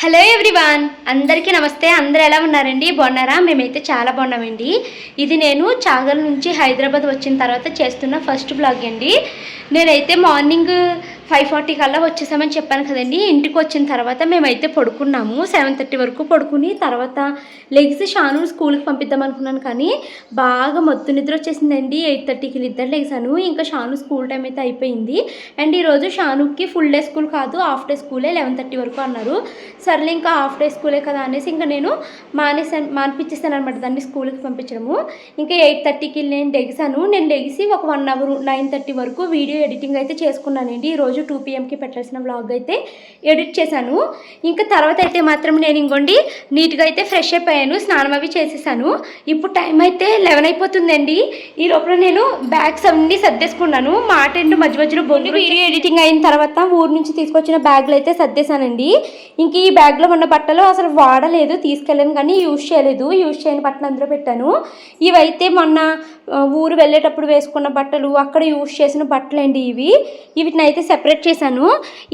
Hello everyone అందరికీ నమస్తే. అందరు ఎలా ఉన్నారండి? బాగున్నారా? మేమైతే చాలా బాగున్నామండి. ఇది నేను చాగల్ నుంచి హైదరాబాద్ వచ్చిన తర్వాత చేస్తున్న ఫస్ట్ బ్లాగ్ అండి. నేనైతే మార్నింగ్ ఫైవ్ ఫార్టీ కల్లా వచ్చేసామని చెప్పాను కదండి. ఇంటికి వచ్చిన తర్వాత మేమైతే పడుకున్నాము. సెవెన్ థర్టీ వరకు పడుకుని తర్వాత లెగ్స్ షాను స్కూల్కి పంపిద్దాం అనుకున్నాను కానీ బాగా మత్తు నిద్ర వచ్చేసిందండి. ఎయిట్ థర్టీకి నిద్ర లెగ్సాను ఇంకా షాను స్కూల్ టైం అయితే అయిపోయింది. అండ్ ఈరోజు షానుకి ఫుల్ డే స్కూల్ కాదు హాఫ్ డే స్కూలే లెవెన్ థర్టీ వరకు అన్నారు. సర్లే ఇంకా హాఫ్ డే స్కూలే కదా అనేసి ఇంకా నేను మానేసాను మానిపించేస్తాను అనమాట దాన్ని స్కూల్కి పంపించడము. ఇంకా ఎయిట్ థర్టీకి నేను లెగిసాను. నేను లెగిసి ఒక వన్ అవర్ నైన్ థర్టీ వరకు వీడియో ఎడిటింగ్ అయితే చేసుకున్నానండి. ఈరోజు టూ పిఎంకి పెట్టాల్సిన వ్లాగ్ అయితే ఎడిట్ చేశాను. ఇంకా తర్వాత అయితే మాత్రం నేను ఇంకోండి నీట్గా అయితే ఫ్రెష్ అయిపోయాను స్నానం అవి చేసేసాను. ఇప్పుడు టైం అయితే లెవెన్ అయిపోతుందండి. ఈ లోపల నేను బ్యాగ్స్ అన్ని సర్దేసుకున్నాను. మా టెంట్ మధ్య మధ్యలో బొంగు వీడియో ఎడిటింగ్ అయిన తర్వాత ఊరు నుంచి తీసుకొచ్చిన బ్యాగ్లు అయితే సర్దేశానండి. ఇంక ఈ బ్యాగ్లో ఉన్న బట్టలు అసలు వాడలేదు తీసుకెళ్ళాను కానీ యూజ్ చేయలేదు. యూజ్ చేయని బట్టలు అందులో పెట్టాను. ఇవైతే మొన్న ఊరు వెళ్ళేటప్పుడు వేసుకున్న బట్టలు అక్కడ యూజ్ చేసిన బట్టలు అండి ఇవి. వీటిని అయితే సెపరేట్ చేశాను.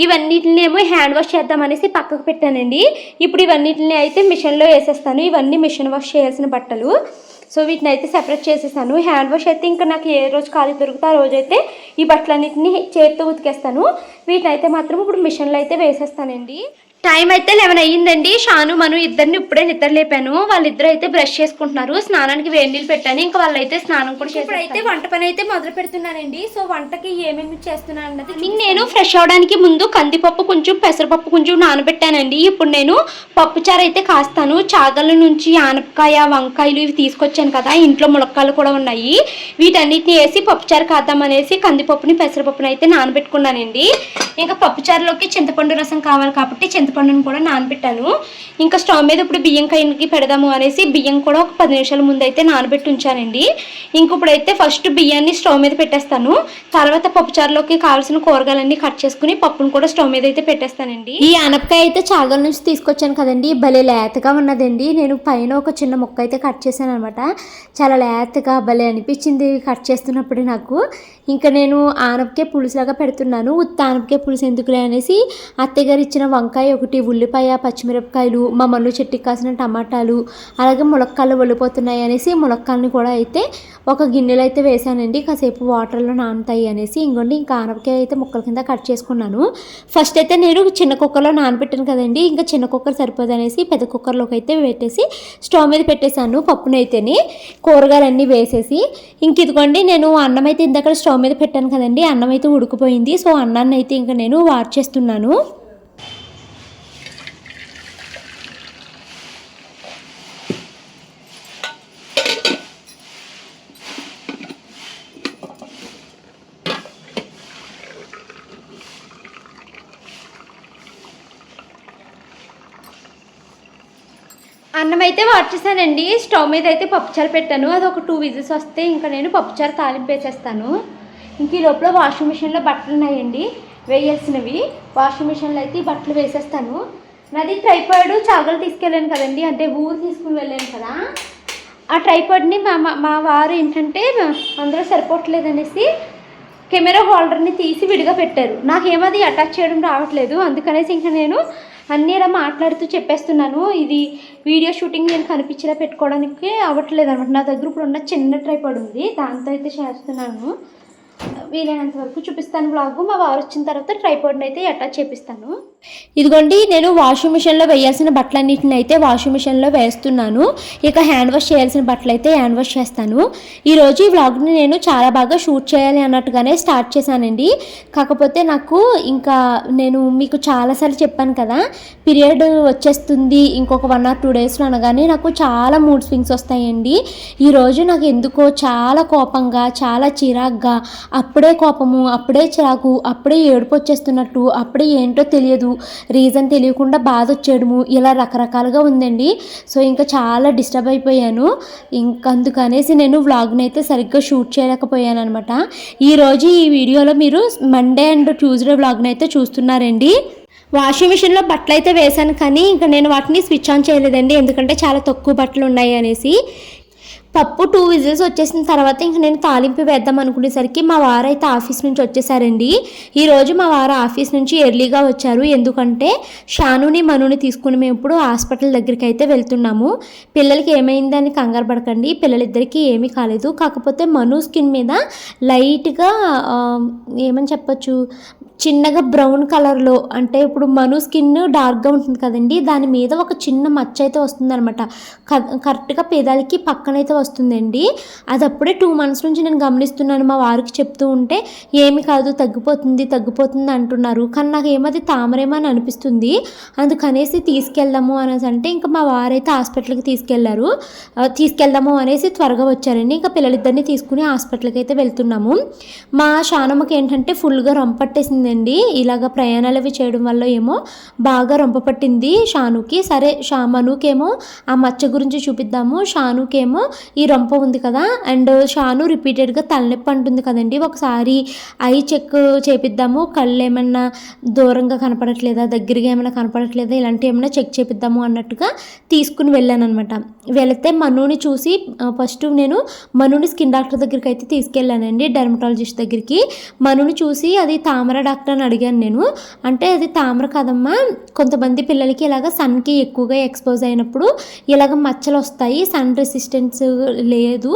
ఇవన్నిటిని ఏమో హ్యాండ్ వాష్ చేద్దామనేసి పక్కకు పెట్టానండి. ఇప్పుడు ఇవన్నిటిని అయితే మిషన్లో వేసేస్తాను. ఇవన్నీ మిషన్ వాష్ చేయాల్సిన బట్టలు. సో వీటిని అయితే సెపరేట్ చేసేసాను. హ్యాండ్ వాష్ అయితే ఇంకా నాకు ఏ రోజు ఖాళీ దొరుకుతా ఆ రోజు అయితే ఈ బట్టలన్నింటినీ చేతితో ఉతికేస్తాను. వీటిని అయితే మాత్రం ఇప్పుడు మిషన్లో అయితే వేసేస్తానండి. టైం అయితే లెవెన్ అయ్యిందండి. షాను మను ఇద్దరిని ఇప్పుడే నిద్ర లేపాను. వాళ్ళిద్దరు అయితే బ్రష్ చేసుకుంటున్నారు. స్నానానికి వేడి నీళ్ళు పెట్టాను. ఇంకా వాళ్ళైతే స్నానం కూడా ఇప్పుడు అయితే వంట పని అయితే మొదలు పెడుతున్నానండి సో వంటకి ఏమేమి చేస్తున్నాను అన్నది నేను ఫ్రెష్ అవడానికి ముందు కందిపప్పు కొంచెం పెసరపప్పు కొంచెం నానబెట్టానండి. ఇప్పుడు నేను పప్పుచారు అయితే కాస్తాను. చాగల నుంచి ఆనపకాయ వంకాయలు ఇవి తీసుకొచ్చాను కదా. ఇంట్లో ములక్కాయలు కూడా ఉన్నాయి. వీటన్నిటిని వేసి పప్పుచారు కాద్దామనేసి కందిపప్పుని పెసరపప్పుని అయితే నానబెట్టుకున్నానండి. ఇంకా పప్పుచారులోకి చింతపండు రసం కావాలి కాబట్టి చింతపండుని కూడా నానబెట్టాను. ఇంకా స్టవ్ మీద ఇప్పుడు బియ్యం కైకి పెడదాము అనేసి బియ్యం కూడా ఒక పది నిమిషాల ముందు అయితే నానబెట్టి ఉంచానండి. ఇంక ఇప్పుడైతే ఫస్ట్ బియ్యాన్ని స్టవ్ మీద పెట్టేస్తాను. తర్వాత పప్పుచారులోకి కావాల్సిన కూరగాయలన్నీ కట్ చేసుకుని పప్పును కూడా స్టవ్ మీద అయితే పెట్టేస్తానండి. ఈ ఆనపకాయ అయితే చాగల నుంచి తీసుకొచ్చాను కదండి. భలే లేతగా ఉన్నదండి. నేను పైన ఒక చిన్న ముక్క అయితే కట్ చేశాను అనమాట చాలా లేతగా భలే అనిపించింది కట్ చేస్తున్నప్పుడు నాకు. ఇంకా నేను ఆనపకాయ పులుసులాగా పెడుతున్నాను. ఉత్త ఆనపకాయ పులుసు ఎందుకులే అనేసి అత్తయ్య గారు ఇచ్చిన వంకాయ ఒకటి ఉల్లిపాయ పచ్చిమిరపకాయలు మా మన్ను చెట్టుకి కాసిన టమాటాలు అలాగే ములక్కాయలు వెళ్ళిపోతున్నాయి అనేసి ములక్కాయలని కూడా అయితే ఒక గిన్నెలో అయితే వేసానండి కాసేపు వాటర్లో నానుతాయి అనేసి ఇంకోండి ఇంకా ఆనపకాయ అయితే ముక్కల కింద కట్ చేసుకున్నాను. ఫస్ట్ అయితే నేను చిన్న కుక్కర్లో నానబెట్టాను కదండి ఇంకా చిన్న కుక్కర్ సరిపోదు అనేసి పెద్ద కుక్కర్లోకి అయితే పెట్టేసి స్టవ్ మీద పెట్టేశాను పప్పునైతేనే కూరగాయలన్నీ వేసేసి. ఇంక ఇదిగోండి నేను అన్నం అయితే ఇందాక స్టవ్ స్టవ్ మీద పెట్టాను కదండి. అన్నం అయితే ఉడికిపోయింది. సో అన్నాన్ని అయితే ఇంకా నేను వాట్ చేస్తున్నాను. అన్నం అయితే వాడ్చేసానండి స్టవ్ మీద అయితే పప్పుచారు పెట్టాను. అది ఒక టూ విజిల్స్ వస్తే ఇంకా నేను పప్పుచారు తాలింపు వేసేస్తాను. ఇంక ఈ లోపల వాషింగ్ మిషన్లో బట్టలు ఉన్నాయండి. వేయాల్సినవి. వాషింగ్ మిషన్లో అయితే ఈ బట్టలు వేసేస్తాను. నాది ట్రైపాడ్ చాగలు తీసుకెళ్ళాను కదండి. అంటే ఊరు తీసుకుని వెళ్ళాను కదా. ఆ ట్రైపాడ్ని మా మా- మా వారు ఏంటంటే అందరూ సరిపోవట్లేదు అనేసి కెమెరా హోల్డర్ని తీసి విడిగా పెట్టారు. నాకేమది అటాచ్ చేయడం రావట్లేదు. అందుకనేసి ఇంకా నేను అన్నీ ఇలా మాట్లాడుతూ చెప్పేస్తున్నాను. ఇది వీడియో షూటింగ్ నేను కనిపించేలా పెట్టుకోవడానికి అవ్వట్లేదు అనమాట నా దగ్గర ఇప్పుడు ఉన్న చిన్న ట్రైపాడ్ ఉంది. దాంతో అయితే చేస్తున్నాను. వీలైనంత వరకు చూపిస్తాను బ్లాగ్ మా వారు వచ్చిన తర్వాత ట్రైపాడ్ని అయితే అటాచ్ చేపిస్తాను. ఇదిగోండి నేను వాషింగ్ మిషన్లో వేయాల్సిన బట్టలన్నిటిని అయితే వాషింగ్ మిషన్లో వేస్తున్నాను. ఇక హ్యాండ్ వాష్ చేయాల్సిన బట్టలు అయితే హ్యాండ్ వాష్ చేస్తాను ఈరోజు ఈ వ్లాగ్ని నేను చాలా బాగా షూట్ చేయాలి అన్నట్టుగానే స్టార్ట్ చేశానండి. కాకపోతే నాకు ఇంకా నేను మీకు చాలాసార్లు చెప్పాను కదా పీరియడ్ వచ్చేస్తుంది ఇంకొక వన్ ఆర్ టూ డేస్లో అనగానే నాకు చాలా మూడ్ స్వింగ్స్ వస్తాయండి. ఈరోజు నాకు ఎందుకో చాలా కోపంగా చాలా చిరాగ్గా అప్పుడే కోపము అప్పుడే చిరాకు అప్పుడే ఏడుపు వచ్చేస్తున్నట్టు అప్పుడే ఏంటో తెలియదు రీజన్ తెలియకుండా బాధ వచ్చేయడము ఇలా రకరకాలుగా ఉందండి. సో ఇంకా చాలా డిస్టర్బ్ అయిపోయాను. ఇంకా అందుకనేసి నేను వ్లాగ్ని అయితే సరిగ్గా షూట్ చేయలేకపోయాను అనమాట ఈరోజు ఈ వీడియోలో మీరు మండే అండ్ ట్యూస్డే వ్లాగ్ని అయితే చూస్తున్నారండి. వాషింగ్ మిషన్లో బట్టలు అయితే వేశాను కానీ ఇంకా నేను వాటిని స్విచ్ ఆన్ చేయలేదండి. ఎందుకంటే చాలా తక్కువ బట్టలు ఉన్నాయి అనేసి. పప్పు టూ విజిల్స్ వచ్చేసిన తర్వాత ఇంక నేను తాలింపు వేద్దాం అనుకునేసరికి మా వారు అయితే ఆఫీస్ నుంచి వచ్చేసారండి. ఈరోజు మా వారు ఆఫీస్ నుంచి ఎర్లీగా వచ్చారు. ఎందుకంటే షానుని మనుని తీసుకుని మేము ఇప్పుడు హాస్పిటల్ దగ్గరికి అయితే వెళ్తున్నాము. పిల్లలకి ఏమైందని కంగారు పడకండి. పిల్లలిద్దరికీ ఏమీ కాలేదు. కాకపోతే మను స్కిన్ మీద లైట్గా ఏమని చెప్పొచ్చు? చిన్నగా బ్రౌన్ కలర్లో అంటే ఇప్పుడు మను స్కిన్ డార్క్గా ఉంటుంది కదండి దాని మీద ఒక చిన్న మచ్చ అయితే వస్తుందనమాట కరెక్ట్గా పేదాలకి పక్కనైతే వస్తుందండి. అది అప్పుడే టూ మంత్స్ నుంచి నేను గమనిస్తున్నాను మా వారికి చెప్తూ ఉంటే ఏమి కాదు తగ్గిపోతుంది తగ్గిపోతుంది అంటున్నారు. కానీ నాకు ఏమది తామరేమో అని అనిపిస్తుంది. అందుకనేసి తీసుకెళ్దాము అనేసి అంటే ఇంకా మా వారైతే హాస్పిటల్కి తీసుకెళ్ళారు. తీసుకెళ్దాము అనేసి త్వరగా వచ్చారండి. ఇంకా పిల్లలిద్దరిని తీసుకుని హాస్పిటల్కి అయితే వెళ్తున్నాము. మా షానమ్మకి ఏంటంటే ఫుల్గా రంపట్టేసింది రొంపట్టేసిందండి ఇలాగ ప్రయాణాలు అవి చేయడం వల్ల ఏమో బాగా రొంప పట్టింది షానుకి. సరే షా మనుకేమో ఆ మచ్చ గురించి చూపిద్దాము. షానుకేమో ఈ రొంప ఉంది కదా అండ్ షాను రిపీటెడ్గా తలనొప్పి అంటుంది కదండి. ఒకసారి ఐ చెక్ చేపిద్దాము. కళ్ళు ఏమన్నా దూరంగా కనపడట్లేదా దగ్గరగా ఏమైనా కనపడట్లేదా ఇలాంటివి ఏమైనా చెక్ చేపిద్దాము అన్నట్టుగా తీసుకుని వెళ్ళాను అనమాట వెళితే మనుని చూసి ఫస్ట్ నేను మనుని స్కిన్ డాక్టర్ దగ్గరికి అయితే తీసుకెళ్ళానండి డెర్మటాలజిస్ట్ దగ్గరికి. మనుని చూసి అది తామర డాక్టర్ అని అడిగాను నేను. అంటే అది తామర కదమ్మా. కొంతమంది పిల్లలకి ఇలాగ సన్కి ఎక్కువగా ఎక్స్పోజ్ అయినప్పుడు ఇలాగ మచ్చలు వస్తాయి సన్ రెసిస్టెన్స్ లేదు.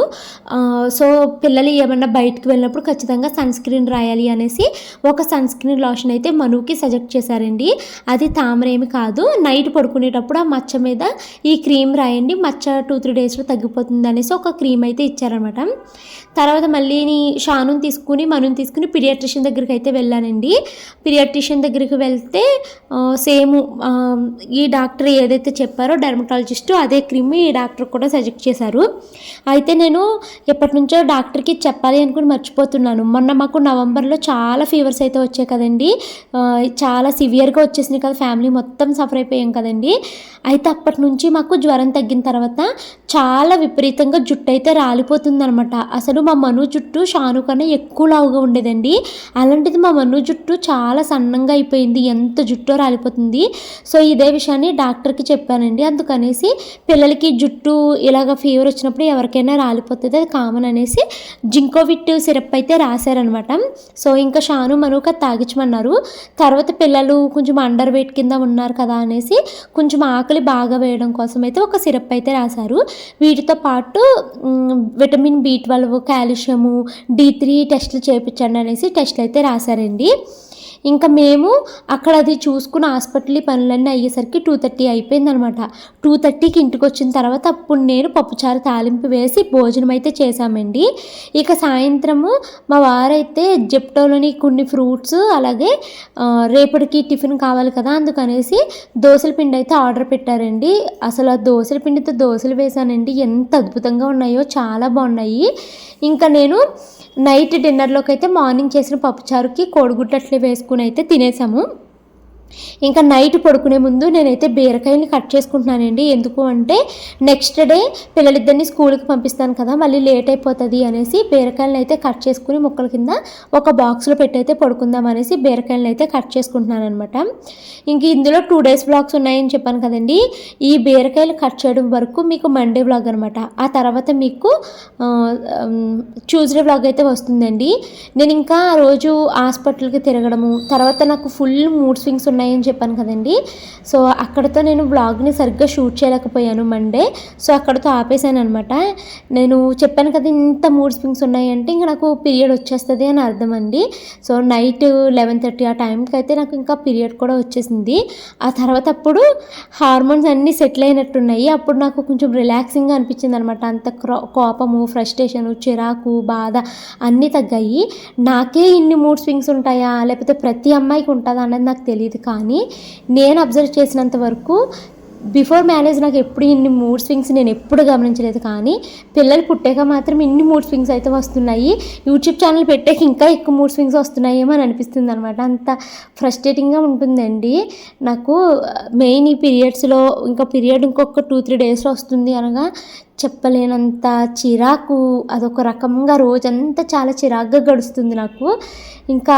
సో పిల్లలు ఏమన్నా బయటకు వెళ్ళినప్పుడు ఖచ్చితంగా సన్ స్క్రీన్ రాయాలి అనేసి ఒక సన్ స్క్రీన్ లోషన్ అయితే మనుకి సజెక్ట్ చేశారండి. అది తామర ఏమి కాదు. నైట్ పడుకునేటప్పుడు ఆ మచ్చ మీద ఈ క్రీమ్ రాయండి. మచ్చ టూ త్రీ డేస్లో తగ్గిపోతుంది అనేసి ఒక క్రీమ్ అయితే ఇచ్చారనమాట తర్వాత మళ్ళీ షానుని తీసుకుని మనుని తీసుకుని పిడియాట్రిషియన్ దగ్గరికి అయితే వెళ్ళానండి. పిడియాట్రిషియన్ దగ్గరికి వెళ్తే సేమ్ ఈ డాక్టర్ ఏదైతే చెప్పారో డెర్మటాలజిస్ట్ అదే క్రీమ్ ఈ డాక్టర్ కూడా సజెక్ట్ చేశారు. అయితే నేను ఎప్పటి నుంచో డాక్టర్కి చెప్పాలి అనుకుని మర్చిపోతున్నాను. మొన్న మాకు నవంబర్లో చాలా ఫీవర్స్ అయితే వచ్చాయి కదండి. చాలా సివియర్గా వచ్చేసినాయి కదా ఫ్యామిలీ మొత్తం సఫర్ అయిపోయాం కదండి. అయితే అప్పటి నుంచి మాకు జ్వరం తగ్గిన తర్వాత చాలా విపరీతంగా జుట్టు అయితే రాలిపోతుందనమాట అసలు మా మను జుట్టు షాను కన్నా ఎక్కువ లావుగా ఉండేదండి. అలాంటిది మా మను జుట్టు జుట్టు చాలా సన్నంగా అయిపోయింది. ఎంత జుట్టో రాలిపోతుంది. సో ఇదే విషయాన్ని డాక్టర్కి చెప్పానండి. అందుకనేసి పిల్లలకి జుట్టు ఇలాగ ఫీవర్ వచ్చినప్పుడు ఎవరికైనా రాలిపోతుంది. అది కామన్ అనేసి జింకోవిట్ సిరప్ అయితే రాశారనమాట. సో ఇంకా షాను మనుక తాగించమన్నారు. తర్వాత పిల్లలు కొంచెం అండర్ వెయిట్ కింద ఉన్నారు కదా అనేసి కొంచెం ఆకలి బాగా వేయడం కోసం అయితే ఒక సిరప్ అయితే రాశారు. వీటితో పాటు vitamin B twelve calcium D three టెస్టులు చేయించండి అనేసి టెస్టులు అయితే రాశారండి. ఇంకా మేము అక్కడ అది చూసుకున్న హాస్పిటల్ పనులన్నీ అయ్యేసరికి టూ థర్టీ అయిపోయిందనమాట. టూ థర్టీకి ఇంటికి వచ్చిన తర్వాత అప్పుడు నేను పప్పుచారు తాలింపు వేసి భోజనం అయితే చేశామండి. ఇక సాయంత్రము మా వారైతే జెప్టోలోని కొన్ని ఫ్రూట్స్ అలాగే రేపటికి టిఫిన్ కావాలి కదా అందుకనేసి దోశల పిండి అయితే ఆర్డర్ పెట్టారండి. అసలు ఆ దోశల పిండితో దోశలు వేశానండి. ఎంత అద్భుతంగా ఉన్నాయో చాలా బాగున్నాయి. ఇంకా నేను నైట్ డిన్నర్లోకి అయితే మార్నింగ్ చేసిన పప్పుచారుకి కోడిగుడ్డు అట్లే వేసుకుని అయితే తినేసాము. ఇంకా నైట్ పడుకునే ముందు నేనైతే బీరకాయని కట్ చేసుకుంటున్నానండి. ఎందుకు అంటే నెక్స్ట్ డే పిల్లలిద్దరిని స్కూల్కి పంపిస్తాను కదా మళ్ళీ లేట్ అయిపోతుంది అనేసి బీరకాయలను అయితే కట్ చేసుకుని ముక్కల కింద ఒక బాక్స్లో పెట్టయితే పడుకుందాం అనేసి బీరకాయలను అయితే కట్ చేసుకుంటున్నాను అనమాట ఇంక ఇందులో టూ డేస్ బ్లాగ్స్ ఉన్నాయని చెప్పాను కదండి. ఈ బీరకాయలు కట్ చేయడం వరకు మీకు మండే బ్లాగ్ అనమాట ఆ తర్వాత మీకు ట్యూస్డే బ్లాగ్ అయితే వస్తుందండి. నేను ఇంకా రోజు హాస్పిటల్కి తిరగడము తర్వాత నాకు ఫుల్ మూడ్ స్వింగ్స్ ఉన్నాయని చెప్పాను కదండి. సో అక్కడతో నేను బ్లాగ్ని సరిగ్గా షూట్ చేయలేకపోయాను మండే సో అక్కడతో ఆపేశాను అనమాట నేను చెప్పాను కదా ఇంత మూడ్ స్వింగ్స్ ఉన్నాయంటే ఇంకా నాకు పీరియడ్ వచ్చేస్తుంది అని అర్థం అండి. సో నైట్ లెవెన్ థర్టీ ఆ టైంకి అయితే నాకు ఇంకా పీరియడ్ కూడా వచ్చేసింది. ఆ తర్వాత అప్పుడు హార్మోన్స్ అన్నీ సెటిల్ అయినట్టున్నాయి. అప్పుడు నాకు కొంచెం రిలాక్సింగ్గా అనిపించింది అనమాట అంత క్రో- కోపము ఫ్రస్ట్రేషను చిరాకు బాధ అన్నీ తగ్గాయి. నాకే ఇన్ని మూడ్ స్వింగ్స్ ఉంటాయా? లేకపోతే ప్రతి అమ్మాయికి ఉంటుందా? అన్నది నాకు తెలియదు కానీ నేను అబ్జర్వ్ చేసినంత వరకు బిఫోర్ మ్యారేజ్ నాకు ఎప్పుడు ఇన్ని మూడ్ స్వింగ్స్ నేను ఎప్పుడు గమనించలేదు కానీ పిల్లలు పుట్టాక మాత్రం ఇన్ని మూడ్ స్వింగ్స్ అయితే వస్తున్నాయి. యూట్యూబ్ ఛానల్ పెట్టాక ఇంకా ఎక్కువ మూడ్ స్వింగ్స్ వస్తున్నాయేమో అని అనిపిస్తుంది అనమాట అంత ఫ్రస్ట్రేటింగ్గా ఉంటుందండి. నాకు uh, మెయిన్ ఈ పీరియడ్స్లో ఇంకా పీరియడ్ ఇంకొక టూ త్రీ డేస్లో వస్తుంది అనగా చెప్పలేనంత చిరాకు అదొక రకంగా రోజంతా చాలా చిరాకుగా గడుస్తుంది నాకు. ఇంకా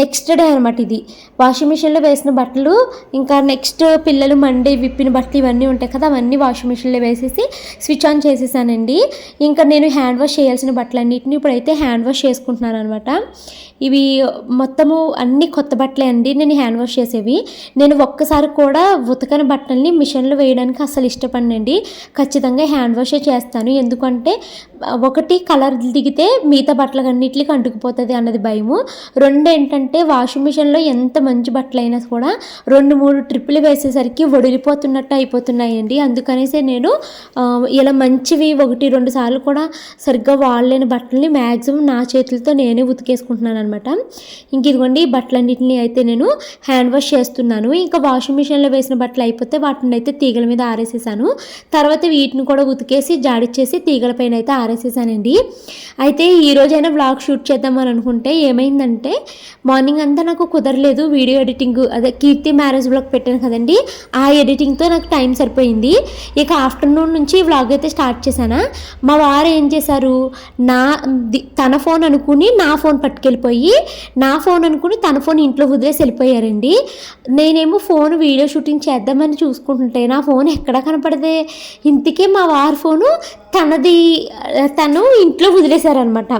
నెక్స్ట్ డే అనమాట ఇది. వాషింగ్ మిషన్లో వేసిన బట్టలు ఇంకా నెక్స్ట్ పిల్లలు మండే విప్పిన బట్టలు ఇవన్నీ ఉంటాయి కదా అవన్నీ వాషింగ్ మిషన్లో వేసేసి స్విచ్ ఆన్ చేసేసానండి. ఇంకా నేను హ్యాండ్ వాష్ చేయాల్సిన బట్టలన్నింటినీ ఇప్పుడైతే హ్యాండ్ వాష్ చేసుకుంటున్నాను అనమాట ఇవి మొత్తము అన్ని కొత్త బట్టలే అండి నేను హ్యాండ్ వాష్ చేసేవి. నేను ఒక్కసారి కూడా ఉతకని బట్టల్ని మిషన్లో వేయడానికి అసలు ఇష్టపడినండి. ఖచ్చితంగా హ్యాండ్ వాషే చేస్తాను. ఎందుకంటే ఒకటి కలర్ దిగితే మిగతా బట్టలన్నిటికి అంటుకుపోతుంది అన్నది భయము. రెండు ఏంటంటే వాషింగ్ మిషన్లో ఎంత మంచి బట్టలు అయినా కూడా రెండు మూడు ట్రిప్పులు వేసేసరికి వడిలిపోతున్నట్టు అయిపోతున్నాయండి. అందుకనేసి నేను ఇలా మంచివి ఒకటి రెండు సార్లు కూడా సరిగ్గా వాడలేని బట్టల్ని మ్యాక్సిమం నా చేతులతో నేనే ఉతికేసుకుంటున్నాను అనమాట ఇంక ఇదిగోండి ఈ బట్టలన్నిటిని అయితే నేను హ్యాండ్ వాష్ చేస్తున్నాను. ఇంకా వాషింగ్ మిషన్లో వేసిన బట్టలు అయిపోతే వాటిని అయితే తీగల మీద ఆరేసేసాను. తర్వాత వీటిని కూడా ఉతికేసి జాడిచ్చేసి తీగల పైన అయితే ఆరేసేసానండి. అయితే ఈ రోజైనా బ్లాగ్ షూట్ చేద్దామని అనుకుంటే ఏమైందంటే మార్నింగ్ అంతా నాకు కుదరలేదు వీడియో ఎడిటింగ్. అదే కీర్తి మ్యారేజ్ బ్లాగ్ పెట్టాను కదండి. ఆ ఎడిటింగ్తో నాకు టైం సరిపోయింది. ఇక ఆఫ్టర్నూన్ నుంచి వ్లాగ్ అయితే స్టార్ట్ చేశాను? మా వారు ఏం చేశారు? నా తన ఫోన్ అనుకుని నా ఫోన్ పట్టుకెళ్ళిపోయి నా ఫోన్ అనుకుని తన ఫోన్ ఇంట్లో వదిలేసి వెళ్ళిపోయారండి. నేనేమో ఫోన్ వీడియో షూటింగ్ చేద్దామని చూసుకుంటుంటే నా ఫోన్ ఎక్కడ కనపడదే. ఇంతకే మా వారి ఫోను తనది తను ఇంట్లో వదిలేశారనమాట.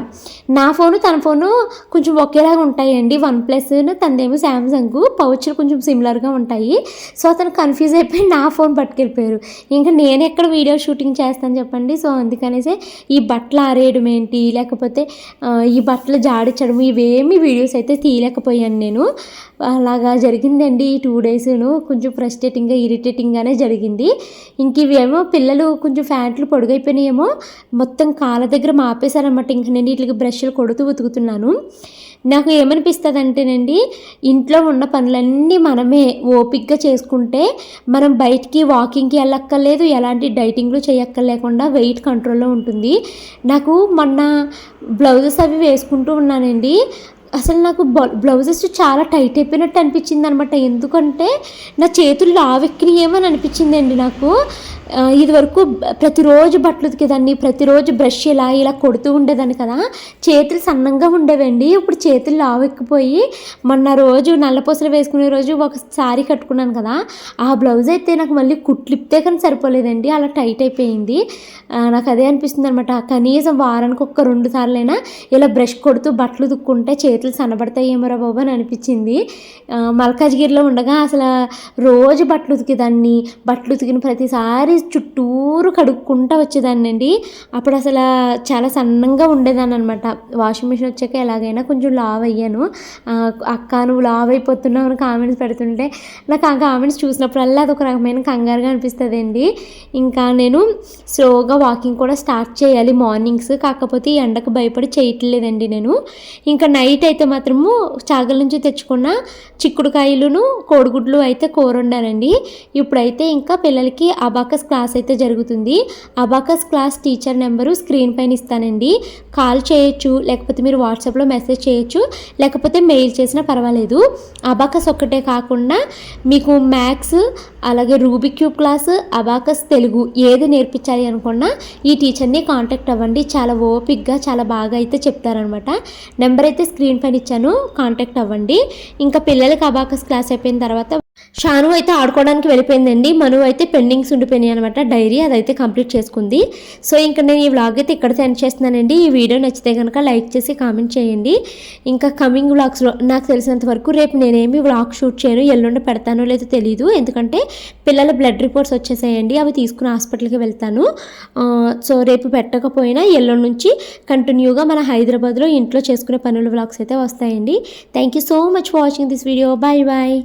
నా ఫోను తన ఫోను కొంచెం ఒకేలాగా ఉంటాయండి. వన్ ప్లస్ తనదేమో శాంసంగ్. పౌచ్లు కొంచెం సిమిలర్గా ఉంటాయి. సో అతను కన్ఫ్యూజ్ అయిపోయి నా ఫోన్ పట్టుకెళ్ళిపోయారు. ఇంకా నేను ఎక్కడ వీడియో షూటింగ్ చేస్తాను చెప్పండి? సో అందుకనేసి ఈ బట్టలు ఆరేయడం ఏంటి? లేకపోతే ఈ బట్టలు జాడించడం ఇవేమి వీడియోస్ అయితే తీయలేకపోయాను నేను. అలాగా జరిగిందండి ఈ టూ డేస్ను కొంచెం ఫ్రస్ట్రేటింగ్గా ఇరిటేటింగ్గానే జరిగింది. ఇంక ఇవేమో పిల్లలు కొంచెం ఫ్యాంట్లు పొడుగైపోయినాయేమో. మొత్తం కాళ్ళ దగ్గర మాపేశారనమాట ఇంక నేను వీటికి బ్రష్లు కొడుతూ ఉతుకుతున్నాను. నాకు ఏమనిపిస్తుంది అంటేనండి ఇంట్లో ఉన్న పనులన్నీ మనమే ఓపిక్గా చేసుకుంటే మనం బయటికి వాకింగ్కి వెళ్ళక్కర్లేదు ఎలాంటి డైటింగ్లు చేయక్కర్లేకుండా వెయిట్ కంట్రోల్లో ఉంటుంది. నాకు మొన్న బ్లౌజెస్ అవి వేసుకుంటూ ఉన్నానండి. అసలు నాకు బ్లౌజెస్ చాలా టైట్ అయిపోయినట్టు అనిపించింది అనమాట ఎందుకంటే నా చేతులు లావెక్కినాయేమని అనిపించిందండి నాకు. ఆ, ఇది వరకు ప్రతిరోజు బట్టలు ఉతికేదాన్ని ప్రతిరోజు బ్రష్ ఇలా ఇలా కొడుతూ ఉండేదాన్ని కదా. చేతులు సన్నంగా ఉండేవండి. ఇప్పుడు చేతులు లావెక్కిపోయి మొన్న రోజు నల్లపూసలు వేసుకునే రోజు ఒక శారీ కట్టుకున్నాను కదా. ఆ బ్లౌజ్ అయితే నాకు మళ్ళీ కుట్లిప్తే కానీ సరిపోలేదండి. అలా టైట్ అయిపోయింది. నాకు అదే అనిపిస్తుంది అనమాట కనీసం వారానికి ఒక్క రెండు సార్లైనా ఇలా బ్రష్ కొడుతూ బట్టలు ఉతుక్కుంటే చేతులు సన్నబడతాయేమోరా బాబు అని అనిపించింది. మల్కాజ్గిరిలో ఉండగా అసలు రోజు బట్టలు ఉతికేదాన్ని బట్టలు ఉతికిన ప్రతిసారి చుట్టూరు కడుక్కుంటా వచ్చేదాన్ని అండి. అప్పుడు అసలు చాలా సన్నంగా ఉండేదాన్ని అనమాట వాషింగ్ మిషన్ వచ్చాక ఎలాగైనా కొంచెం లావ్ అయ్యాను. అక్క నువ్వు లావ్ అయిపోతున్నావు అని కామెంట్స్ పెడుతుంటే నాకు ఆ కామెంట్స్ చూసినప్పుడల్లా అది ఒక రకమైన కంగారుగా అనిపిస్తుంది అండి ఇంకా నేను స్లోగా వాకింగ్ కూడా స్టార్ట్ చేయాలి మార్నింగ్స్. కాకపోతే ఈ ఎండకు భయపడి చేయట్లేదండి నేను. ఇంకా నైట్ అయితే మాత్రము చాగల నుంచి తెచ్చుకున్న చిక్కుడుకాయలును కోడిగుడ్లు అయితే కూర వండానండి ఇప్పుడైతే ఇంకా పిల్లలకి అబాకస్ క్లాస్ అయితే జరుగుతుంది. Abacus class teacher number screen పైన ఇస్తానండి. కాల్ చేయొచ్చు లేకపోతే మీరు వాట్సాప్లో మెసేజ్ చేయొచ్చు లేకపోతే మెయిల్ చేసినా పర్వాలేదు. అబాకస్ ఒక్కటే కాకుండా మీకు మ్యాథ్స్ అలాగే Rubik cube class abacus Telugu ఏది నేర్పించాలి అనుకున్నా ఈ టీచర్ని కాంటాక్ట్ అవ్వండి. చాలా ఓపిక్గా చాలా బాగా అయితే చెప్తారనమాట నెంబర్ అయితే స్క్రీన్ పైన ఇచ్చాను. కాంటాక్ట్ అవ్వండి. ఇంకా పిల్లలకి అబాకస్ క్లాస్ అయిపోయిన తర్వాత షాను అయితే ఆడుకోవడానికి వెళ్ళిపోయిందండి. మను అయితే పెండింగ్స్ ఉండిపోయినాయి అనమాట డైరీ అదైతే కంప్లీట్ చేసుకుంది. సో ఇంకా నేను ఈ వ్లాగ్ అయితే ఇక్కడ సెండ్ చేస్తున్నానండి. ఈ వీడియో నచ్చితే కనుక లైక్ చేసి కామెంట్ చేయండి. ఇంకా కమింగ్ వ్లాగ్స్లో నాకు తెలిసినంత వరకు రేపు నేనేమి వ్లాగ్ షూట్ చేయను ఎల్లుండి పెడతానో లేదో తెలియదు ఎందుకంటే పిల్లల బ్లడ్ రిపోర్ట్స్ వచ్చేసాయండి. అవి తీసుకుని హాస్పిటల్కి వెళ్తాను. సో రేపు పెట్టకపోయినా ఎల్లుండి నుంచి కంటిన్యూగా మన హైదరాబాద్లో ఇంట్లో చేసుకునే పనుల వ్లాగ్స్ అయితే వస్తాయండి. Thank you so much for watching this video bye bye